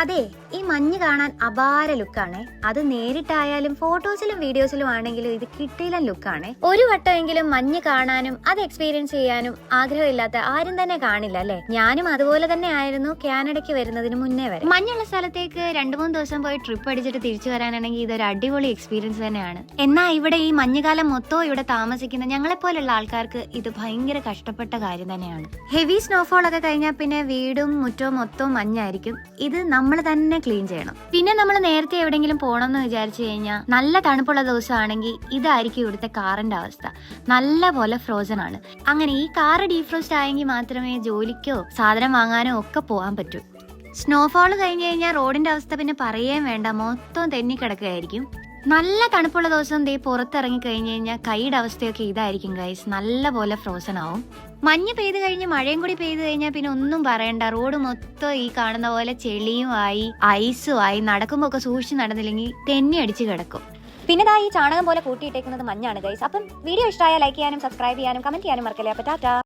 അതെ ഈ മഞ്ഞ് കാണാൻ അപാര ലുക്കാണ്. അത് നേരിട്ടായാലും ഫോട്ടോസിലും വീഡിയോസിലും ആണെങ്കിലും ഇത് കിട്ടിയില്ല ലുക്കാണ്. ഒരു വട്ടമെങ്കിലും മഞ്ഞ് കാണാനും അത് എക്സ്പീരിയൻസ് ചെയ്യാനും ആഗ്രഹമില്ലാത്ത ആരും തന്നെ കാണില്ല അല്ലെ? ഞാനും അതുപോലെ തന്നെ ആയിരുന്നു കാനഡയ്ക്ക് വരുന്നതിന് മുന്നേ വരെ. മഞ്ഞുള്ള സ്ഥലത്തേക്ക് രണ്ടു മൂന്ന് ദിവസം പോയി ട്രിപ്പ് അടിച്ചിട്ട് തിരിച്ചു വരാനാണെങ്കിൽ ഇതൊരു അടിപൊളി എക്സ്പീരിയൻസ് തന്നെയാണ്. എന്നാൽ ഇവിടെ ഈ മഞ്ഞുകാലം മൊത്തം ഇവിടെ താമസിക്കുന്ന ഞങ്ങളെപ്പോലുള്ള ആൾക്കാർക്ക് ഇത് ഭയങ്കര കഷ്ടപ്പെട്ട കാര്യം തന്നെയാണ്. ഹെവി സ്നോഫോൾ ഒക്കെ കഴിഞ്ഞാൽ പിന്നെ വീടും മുറ്റവും മൊത്തവും മഞ്ഞായിരിക്കും. ഇത് നമ്മൾ തന്നെ ക്ലീൻ ചെയ്യണം. പിന്നെ നമ്മൾ നേരത്തെ എവിടെയെങ്കിലും പോകണം എന്ന് വിചാരിച്ചു കഴിഞ്ഞാൽ നല്ല തണുപ്പുള്ള ദിവസമാണെങ്കിൽ ഇതായിരിക്കും ഇവിടുത്തെ കാറിന്റെ അവസ്ഥ. നല്ല പോലെ ഫ്രോസൺ ആണ്. അങ്ങനെ ഈ കാറ് ഡീഫ്രോസ്റ്റ് ആയെങ്കിൽ മാത്രമേ ജോലിക്കോ സാധനം വാങ്ങാനോ ഒക്കെ പോകാൻ പറ്റൂ. സ്നോഫോൾ കഴിഞ്ഞു കഴിഞ്ഞാൽ റോഡിന്റെ അവസ്ഥ പിന്നെ പറയുകയും വേണ്ട. മൊത്തം തെന്നിക്കിടക്കുകയായിരിക്കും. നല്ല തണുപ്പുള്ള ദിവസം ദേ പുറത്തിറങ്ങി കഴിഞ്ഞു കഴിഞ്ഞാൽ കൈയുടെ അവസ്ഥയൊക്കെ ഇതായിരിക്കും ഗൈസ് നല്ല പോലെ ഫ്രോസൺ ആവും. മഞ്ഞ് പെയ്ത് കഴിഞ്ഞ് മഴയും കൂടി പെയ്ത് കഴിഞ്ഞാൽ പിന്നെ ഒന്നും പറയണ്ട. റോഡ് മൊത്തം ഈ കാണുന്ന പോലെ ചെളിയും ആയി ഐസും ആയി നടക്കുമ്പോൾ ഒക്കെ സൂക്ഷിച്ച് നടന്നില്ലെങ്കിൽ തെന്നി അടിച്ച് കിടക്കും. പിന്നെ ഈ ചാണകം പോലെ കൂട്ടിയിട്ടേക്കുന്നത് മഞ്ഞാണ് ഗൈസ് അപ്പം വീഡിയോ ഇഷ്ടമായ ലൈക്ക് ചെയ്യാനും സബ്സ്ക്രൈബ് ചെയ്യാനും കമന്റ് ചെയ്യാനും മറക്കല്ലേ. അപ്പൊ ടാറ്റാ.